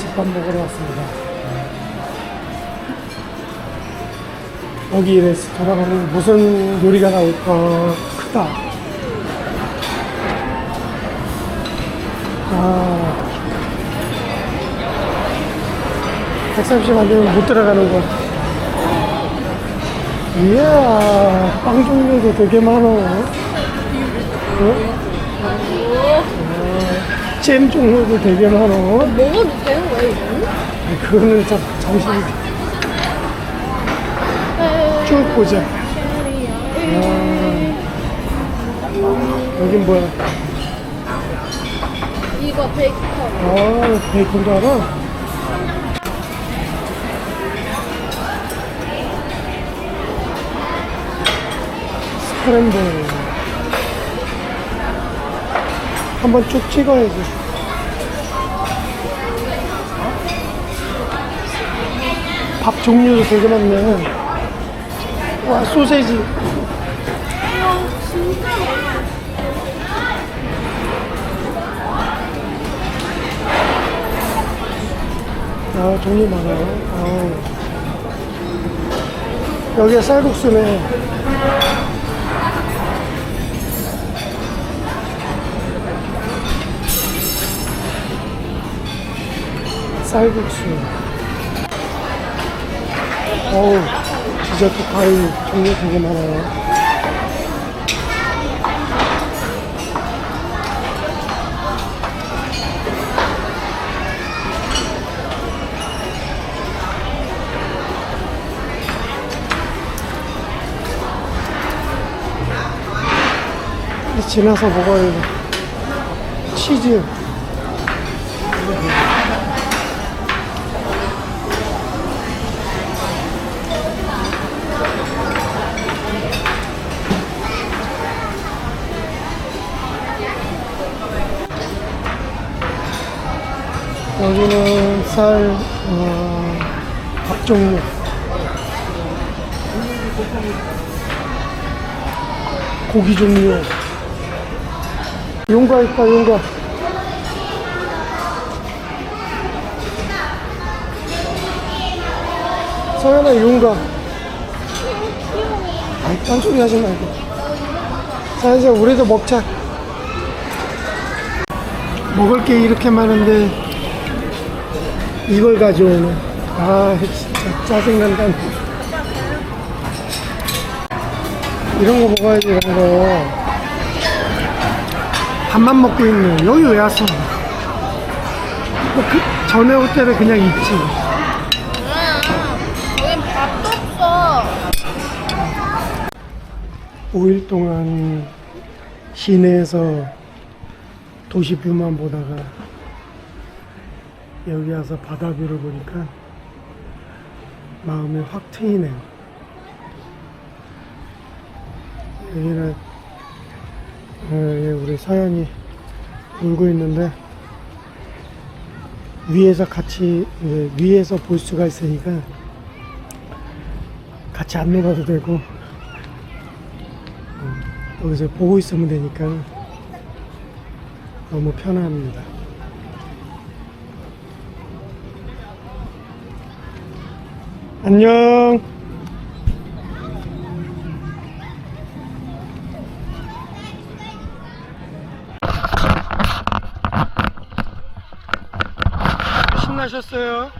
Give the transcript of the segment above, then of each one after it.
집밥 먹으러 왔습니다. 여기 레스토랑은 무슨 요리가 나올까 크다. 아, 130 안 되면 못 들어가는 거야. 이야, 빵 종류도 되게 많아. 어? 잼 종류도 되게 많아. 먹어도? 그거는 참 잠시 쭉 보자. 아, 여긴 뭐야? 이거 베이컨. 아, 베이컨도 알아? 스크램블. 한번 쭉 찍어야지. 밥 종류도 되게 많네. 와, 소세지. 아, 종류 많아요. 아우. 여기가 쌀국수네. 쌀국수. 어우, 디저트 과일 종류 되게 많아요. 지나서 먹어야 돼. 치즈. 여기는 쌀, 어, 밥 종류. 고기 종류. 용과 있다, 용과. 서연아, 용과. 아이, 딴소리 하지 말고. 자, 이제 우리도 먹자. 먹을 게 이렇게 많은데, 이걸 가져오네. 아, 진짜 짜증난다. 이런 거 먹어야지, 이런 거. 밥만 먹고 있네. 여기 왜 왔어? 뭐그 전에 올 때는 그냥 있지. 여긴 밥도 없어. 5일 동안 시내에서 도시 뷰만 보다가 여기 와서 바다 뷰를 보니까 마음이 확 트이네요. 여기는 어, 우리 서연이 울고 있는데 위에서 같이 위에서 볼 수가 있으니까 같이 안 놀아도 되고 어, 여기서 보고 있으면 되니까 너무 편합니다. 안녕. 신나셨어요?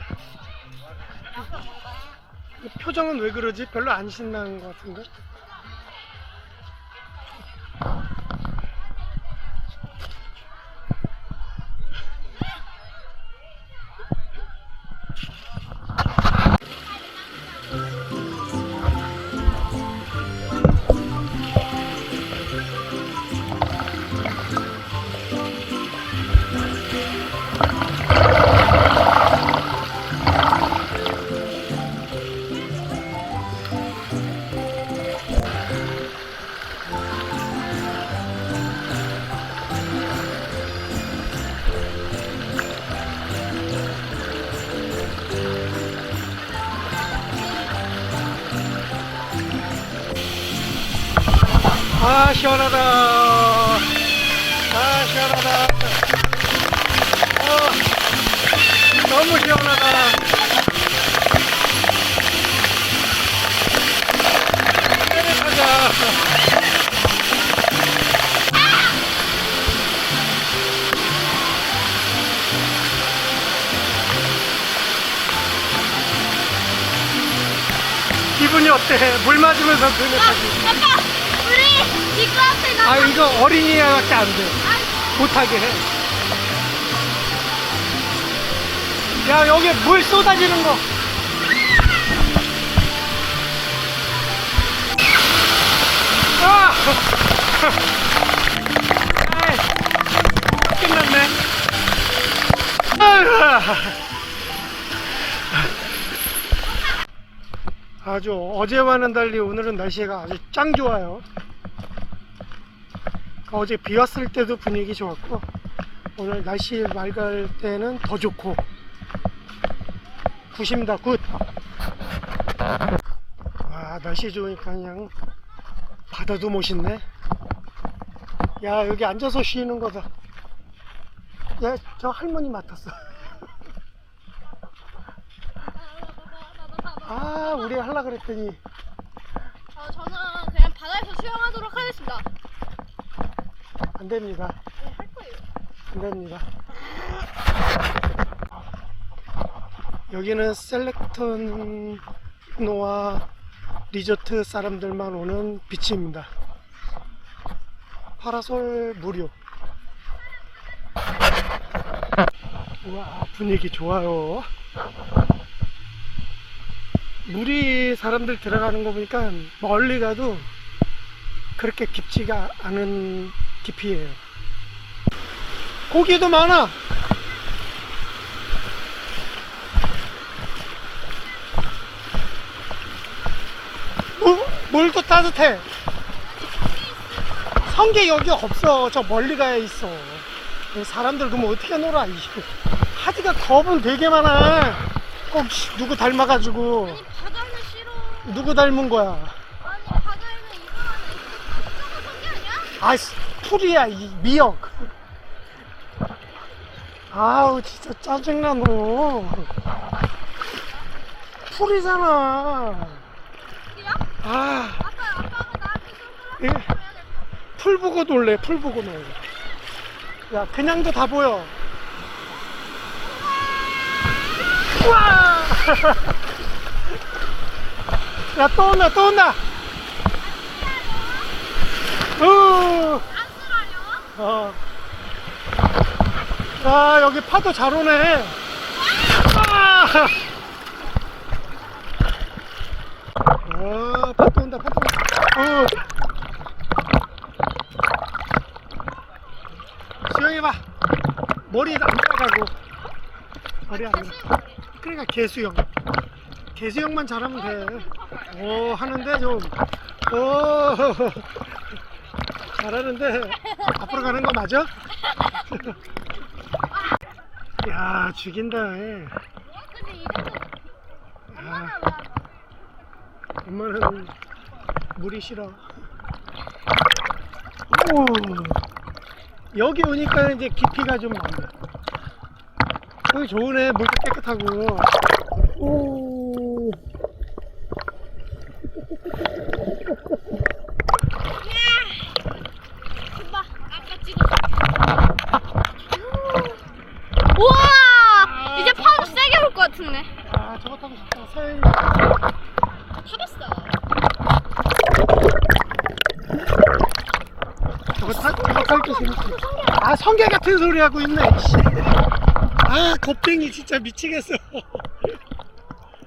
표정은 왜 그러지? 별로 안 신나는 것 같은데? 기분이 어때? 물 맞으면서 그네까지. 아빠, 우리 이거 앞에 가. 아 이거 어린이밖에 안 돼. 못하게 해. 야 여기 물 쏟아지는 거. 아! 아이, 끝났네. 아이 아주 어제와는 달리 오늘은 날씨가 아주 짱 좋아요. 어제 비 왔을 때도 분위기 좋았고 오늘 날씨 맑을 때는 더 좋고 굿입니다 굿. 와 날씨 좋으니까 그냥 바다도 멋있네. 야 여기 앉아서 쉬는 거다. 야 저 할머니 맡았어. 아 우리 할라 그랬더니 어, 저는 그냥 바다에서 수영하도록 하겠습니다. 안 됩니다. 네, 할 거예요. 안 됩니다. 여기는 셀렉턴 노아 리조트 사람들만 오는 비치입니다. 파라솔 무료. 우와, 분위기 좋아요. 물이 사람들 들어가는 거 보니까 멀리 가도 그렇게 깊지가 않은 깊이에요. 고기도 많아. 물, 물도 따뜻해. 성게 여기 없어. 저 멀리 가야 있어. 사람들 그럼 어떻게 놀아? 이 하디가 겁은 되게 많아. 꼭 씨, 누구 닮아가지고 아니, 바다는 싫어. 누구 닮은 거야? 아니, 바다에는 저거 성게 아니야? 아, 씨, 풀이야 이 미역. 아우 진짜 짜증나 너. 풀이잖아. 이야? 아, 아빠, 아빠가 나한테 예. 선글라스 줘야 될풀 보고 놀래. 풀 보고 놀래. 야, 그냥도 다 보여. 우와! 야, 또 온다, 또 온다. 쓰라려? 어. 야, 여기 파도 잘 오네. 아! 아, 파도 온다, 파도 온다. 어. 수영해봐. 머리 안 나가고. 머리 안 나가. 그러니까 개수영. 개수영만 잘하면 돼. 오, 하는데 좀. 오. 잘하는데. 앞으로 가는 거 맞아? 야, 죽인다. 야. 엄마는 물이 싫어. 오. 여기 오니까 이제 깊이가 좀 많네. 여기 좋으네. 물도 깨끗하고. 오. 오빠, 아까 찍었어. 우와! 이제 파도 세게 올 것 같은데. 아, 저거 타고 싶다. 서현이. 타봤어. 저거 타, 저거 탈때 재밌지. 아, 성게 같은 소리 하고 있네. 씨. 아, 겁쟁이 진짜 미치겠어.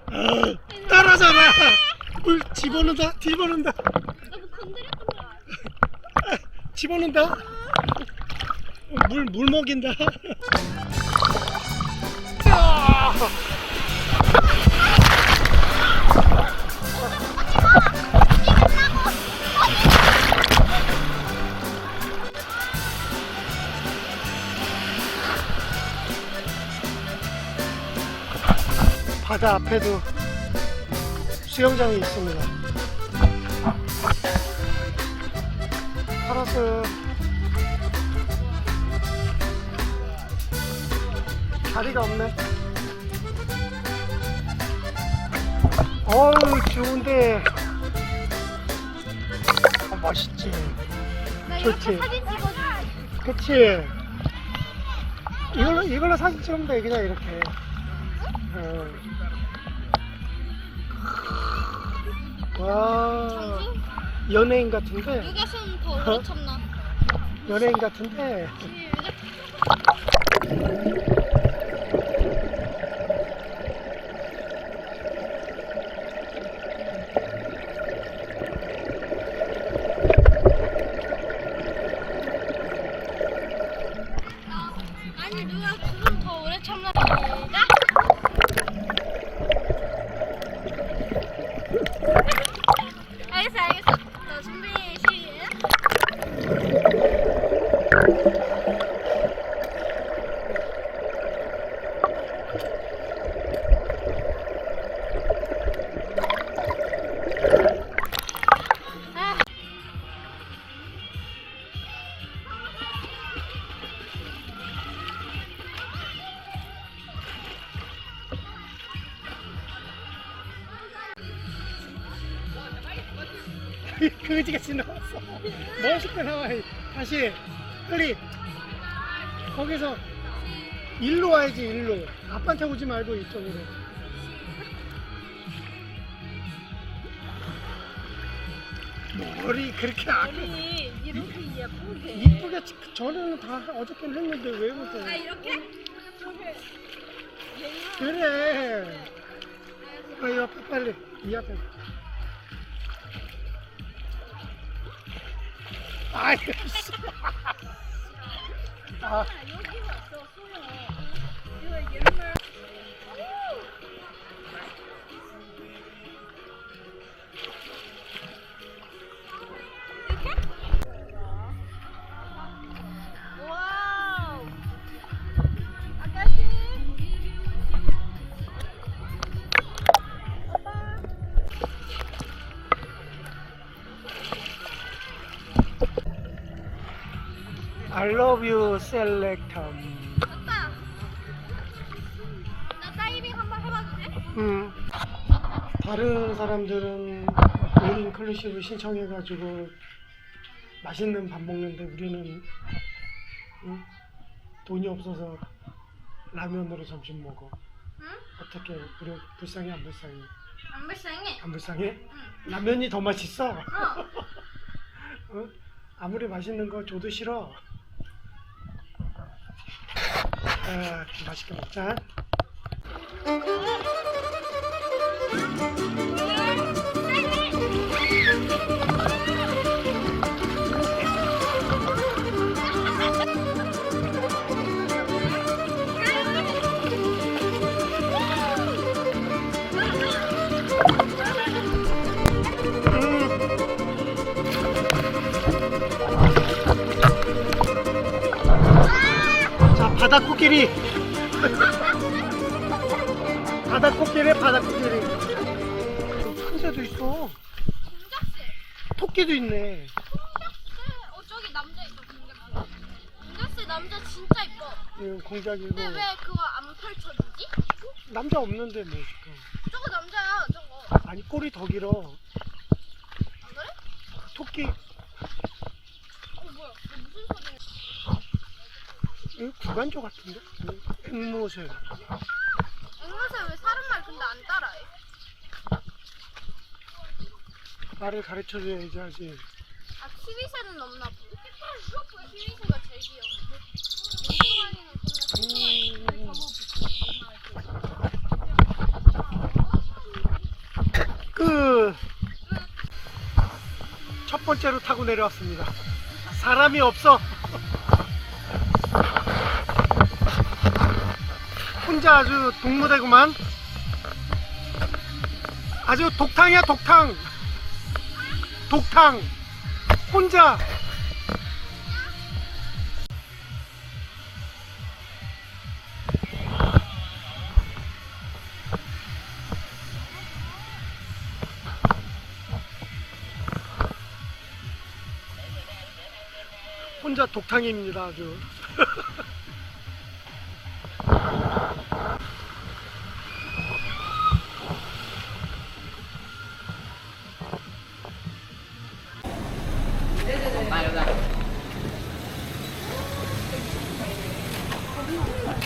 아, 따라잖아. 물 집어넣는다, 집어넣는다. 너무 건드렸던 거야. 집어넣는다. 물, 물 먹인다. 바다 앞에도 수영장이 있습니다. 파라솔 자리가 없네. 어우 좋은데 어, 멋있지 나 좋지. 그치 이걸로 이걸로 사진 찍으면 돼 그냥 이렇게 와 연예인 같은데? 누가 손더 오래 참나? 연예인 같은데 그지같이 나왔어. 멋있게 나와. 다시 빨리. 거기서 일로 와야지 일로. 아빠한테 오지 말고 이쪽으로. 머리 그렇게 안 아니 이렇게 예쁘게. 이쁘게 찍- 저는 다 어저께는 했는데 왜 아 그래? 이렇게? 이렇게. 그래. 어, 이 앞에 빨리 이 앞에 아이 씨. I love you 셀렉텀 아빠. 나 다이빙 한번 해봐도 돼? 음. 다른 사람들은 올 인클루시브 신청해가지고 맛있는 밥 먹는데 우리는 응? 돈이 없어서 라면으로 점심 먹어. 응? 어떻게 우리 불쌍해 안 불쌍해? 안 불쌍해? 안 불쌍해? 응. 라면이 더 맛있어. 어. 어? 아무리 맛있는 거 줘도 싫어. 아, 맛있게 먹자. 바다 코끼리. 바다 코끼리, 바다 코끼리. 상자도 있어. 공작새. 토끼도 있네. 공작새. 어 저기 남자 있어 공작새. 공작새 남자 진짜 이뻐. 이거 공작이고. 근데 왜 그거 안 펼쳐주지? 남자 없는데 뭐 지금. 저거 남자야 저거. 아니 꼬리 더 길어. 안 그래? 토끼 어 뭐야? 이거 무슨 소리야? 이거 구간조 같은데? 앵무새. 앵무새 왜 사람 말 근데 안 따라해? 말을 가르쳐 줘야지 하지. 아 키위새는 없나 보네. 키위새가 제일 귀여워. 그냥 그첫 번째로 타고 내려왔습니다. 사람이 없어. 혼자 아주 동무대구만. 아주 독탕이야 독탕. 독탕. 혼자. 혼자 독탕입니다 아주.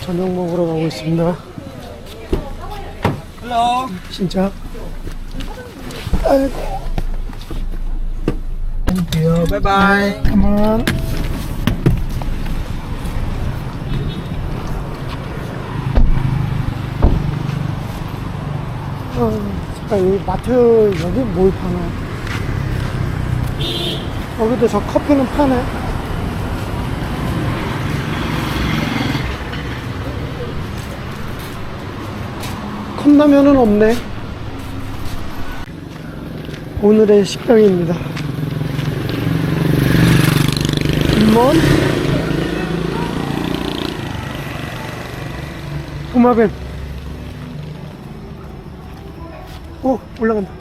저녁 먹으러 가고 있습니다. Hello. 진짜. 아이고, Thank you. Bye bye. 가만. 어, 잠깐 여기 마트 여기 뭘 파나? 여기도 저 커피는 파네. 컵라면은 없네. 오늘의 식당입니다. 김먼 도마뱀. 오 올라간다.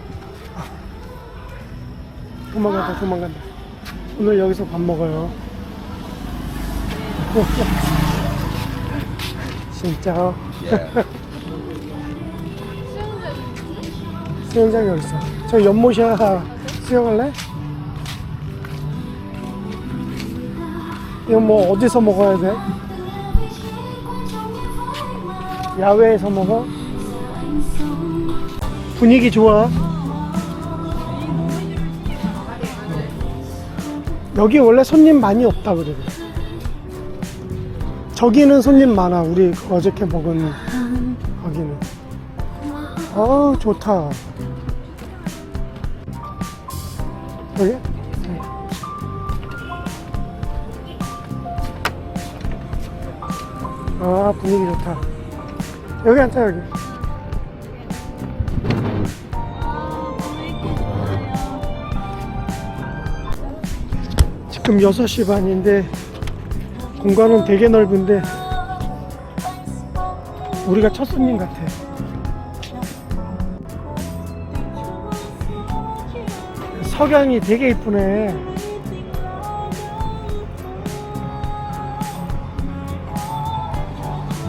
아. 도망간다 도망간다. 오늘 여기서 밥 먹어요. 오, 진짜 수영장이 어딨어 저 연못이야 수영할래? 이거 뭐 어디서 먹어야 돼? 야외에서 먹어? 분위기 좋아. 여기 원래 손님 많이 없다 그래. 저기는 손님 많아. 우리 어저께 먹은 거기는. 어우 좋다. 여기? 아 분위기 좋다. 여기 앉자 여기. 지금 6시 반인데 공간은 되게 넓은데 우리가 첫 손님 같아 석양이 되게 이쁘네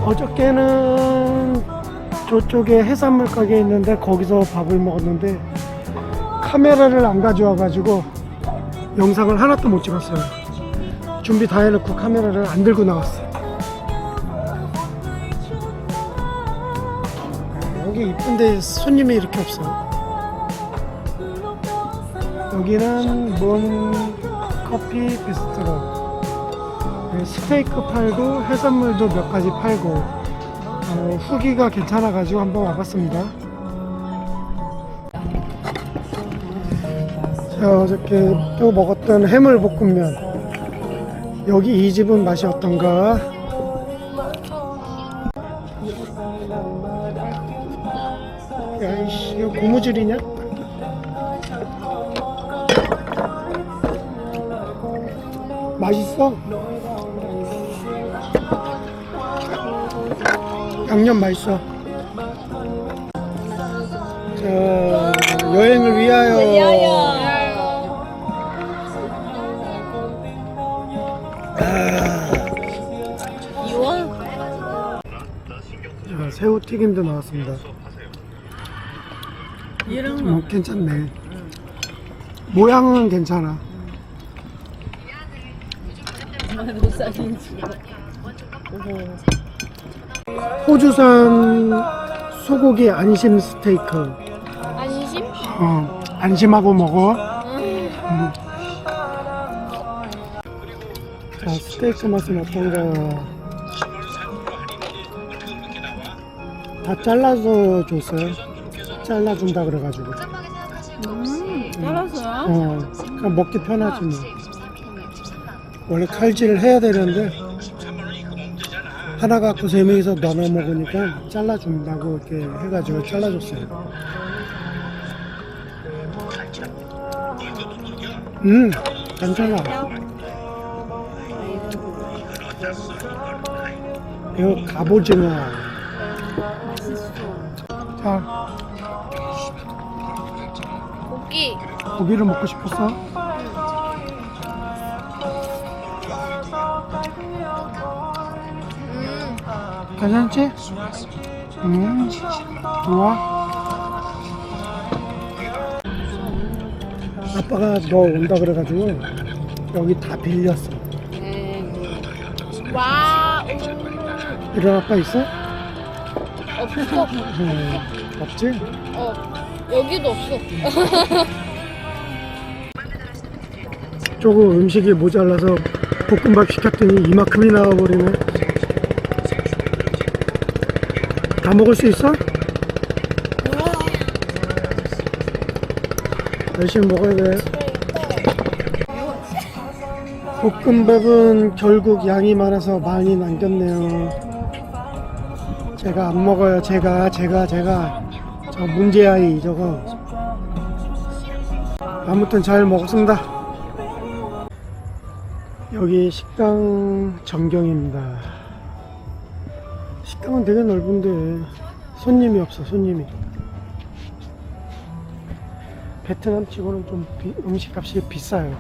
어저께는 저쪽에 해산물 가게 있는데 거기서 밥을 먹었는데 카메라를 안 가져와 가지고 영상을 하나도 못 찍었어요. 준비 다 해놓고 카메라를 안 들고 나왔어요. 여기 이쁜데 손님이 이렇게 없어. 여기는 몬 커피 비스트로. 네, 스테이크 팔고 해산물도 몇 가지 팔고 어, 후기가 괜찮아가지고 한번 와봤습니다. 제가 어저께 또 먹었던 해물볶음면 여기 이 집은 맛이 어떤가? 야이씨 이거 고무줄이냐? 맛있어? 양념 맛있어. 자, 여행을 위하여. 자, 새우 튀김도 나왔습니다. 어, 괜찮네. 모양은 괜찮아. 호주산 소고기 안심 스테이크. 안심? 어, 안심하고 먹어. 음. 자, 스테이크 맛은 어떤가? 다 잘라서 줬어요. 잘라준다 그래가지고. 잘랐어요? 어, 그냥 먹기 편하지 뭐. 원래 칼질을 해야 되는데 하나 갖고 세 명이서 나눠 먹으니까 잘라준다고 이렇게 해가지고 잘라줬어요. 음, 괜찮아. 이거 갑오징어. 자, 고기. 고기를 먹고 싶었어? 괜찮지? 음, 좋아. 아빠가 너 온다 그래가지고 여기 다 빌렸어. 와. 이런 아빠 있어? 없어. 음, 없지? 어. 여기도 없어. 조금 음식이 모자라서 볶음밥 시켰더니 이만큼이 나와버리네. 다 먹을 수 있어? 열심히 먹어야 돼. 볶음밥은 결국 양이 많아서 많이 남겼네요. 제가 안 먹어요. 제가, 제가, 제가. 저 문제아이 저거. 아무튼 잘 먹었습니다. 여기 식당 전경입니다. 식당은 되게 넓은데 손님이 없어 손님이. 베트남 치고는 좀 비- 음식값이 비싸요.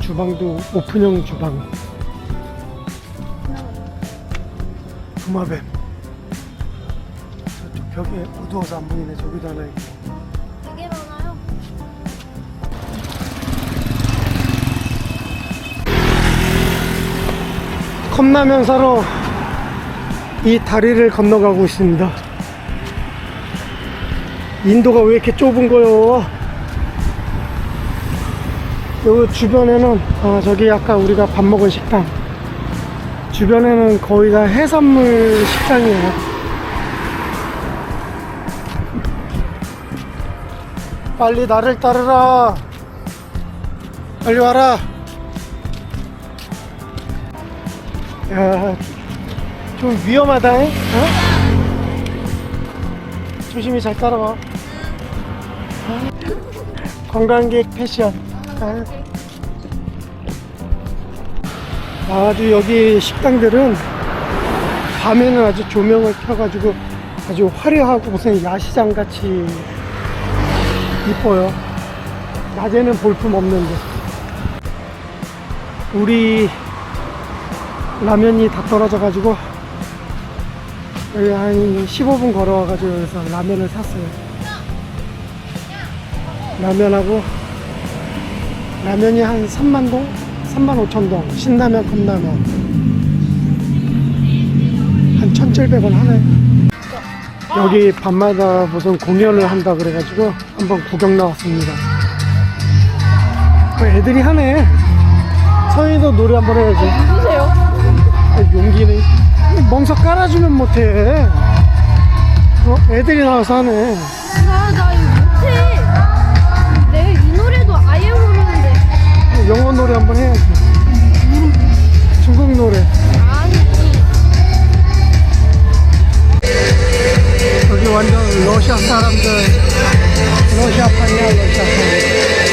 주방도 오픈형 주방. 도마뱀. 저쪽 벽에 어두워서 안 보이네. 저기도 하나 있고. 컵라면 사러 이 다리를 건너가고 있습니다. 인도가 왜 이렇게 좁은 거요? 요 주변에는 아, 저기 아까 우리가 밥 먹은 식당 주변에는 거의 다 해산물 식당이에요. 빨리 나를 따르라. 빨리 와라. 야, 좀 위험하다, 잉? 어? 조심히 잘 따라와. 어? 관광객 패션. 아. 아주 여기 식당들은 밤에는 아주 조명을 켜가지고 아주 화려하고 무슨 야시장 같이 이뻐요. 낮에는 볼품 없는데. 우리 라면이 다 떨어져가지고 여기 한 15분 걸어와가지고 여기서 라면을 샀어요. 라면하고 라면이 한 3만동? 3만 5천동 신라면 컵라면. 한 1,700원 하네 여기 밤마다 무슨 공연을 한다 그래가지고 한번 구경 나왔습니다. 어, 애들이 하네. 서희도 노래 한번 해야지 용기는 멍석 깔아주면 못해 어? 애들이 나와서 하네 아, 나 못해. 내이 노래도 아예 모르는데. 영어 노래 한번 해야지 중국 노래 아니. 여기 완전 러시아 사람들 러시아판이야 러시아판